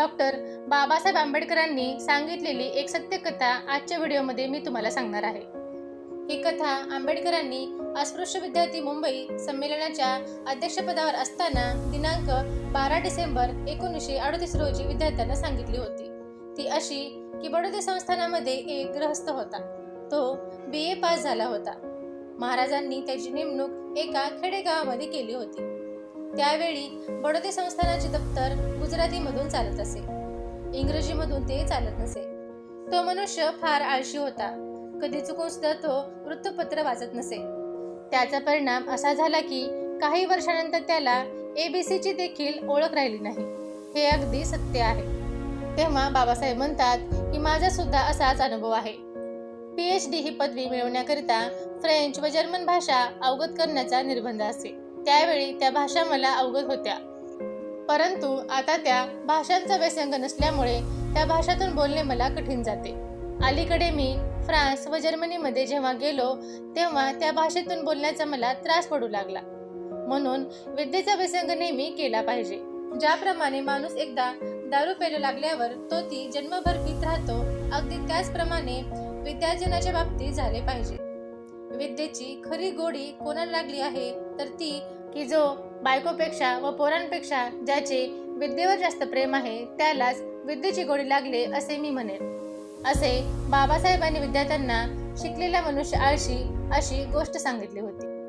Doctor Babasaheb आंबेडकरांनी सांगितलेली एक सत्यकथा आजच्या व्हिडिओमध्ये मी तुम्हाला सांगणार आहे. ही कथा आंबेडकरांनी अस्पृश्य विद्यार्थी मुंबई संमेलनाच्या अध्यक्षपदावर असताना दिनांक बारा डिसेंबर एकोणीसशे अडतीस रोजी विद्यार्थ्यांना सांगितली होती. ती अशी की बडोदे संस्थानामध्ये एक गृहस्थ होता. तो बी ए पास झाला होता. महाराजांनी त्याची नेमणूक एका खेडेगावामध्ये केली होती. त्यावेळी बडोदे संस्थानाचे दप्तर गुजरातीमधून चालत असे. इंग्रजीमधून ते चालत नसे. तो मनुष्य फार आळशी होता. कधी चुकून सुद्धा तो वृत्तपत्र वाचत नसे. त्याचा परिणाम असा झाला की काही वर्षानंतर त्याला एबीसीची देखील ओळख राहिली नाही. हे अगदी सत्य आहे. तेव्हा बाबासाहेब म्हणतात की माझा सुद्धा असाच अनुभव आहे. पी एच डी ही पदवी मिळवण्याकरिता फ्रेंच व जर्मन भाषा अवगत करण्याचा निर्बंध असे. त्यावेळी त्या भाषा मला अवगत होत्या. परंतु आता त्या भाषांचा व्यसंग नसल्यामुळे त्या भाषातून बोलणे मला कठीण जाते. अलीकडे मी फ्रान्स व जर्मनीमध्ये जेव्हा गेलो तेव्हा त्या भाषेतून बोलण्याचा मला त्रास पडू लागला. म्हणून विद्येचा व्यसंग नेहमी केला पाहिजे. ज्याप्रमाणे माणूस एकदा दारू प्यायला लागल्यावर तो ती जन्मभर पित राहतो अगदी त्याचप्रमाणे विद्यार्जनाच्या बाबतीत झाले पाहिजे. विद्येची खरी गोडी कोणाला लागली आहे? तर ती की जो बायकोपेक्षा व पोरांपेक्षा ज्याचे विद्येवर जास्त प्रेम आहे त्यालाच विद्येची गोडी लागले असे मी म्हणेन. असे बाबासाहेबांनी विद्यार्थ्यांना शिकलेला मनुष्य आळशी अशी गोष्ट सांगितली होती.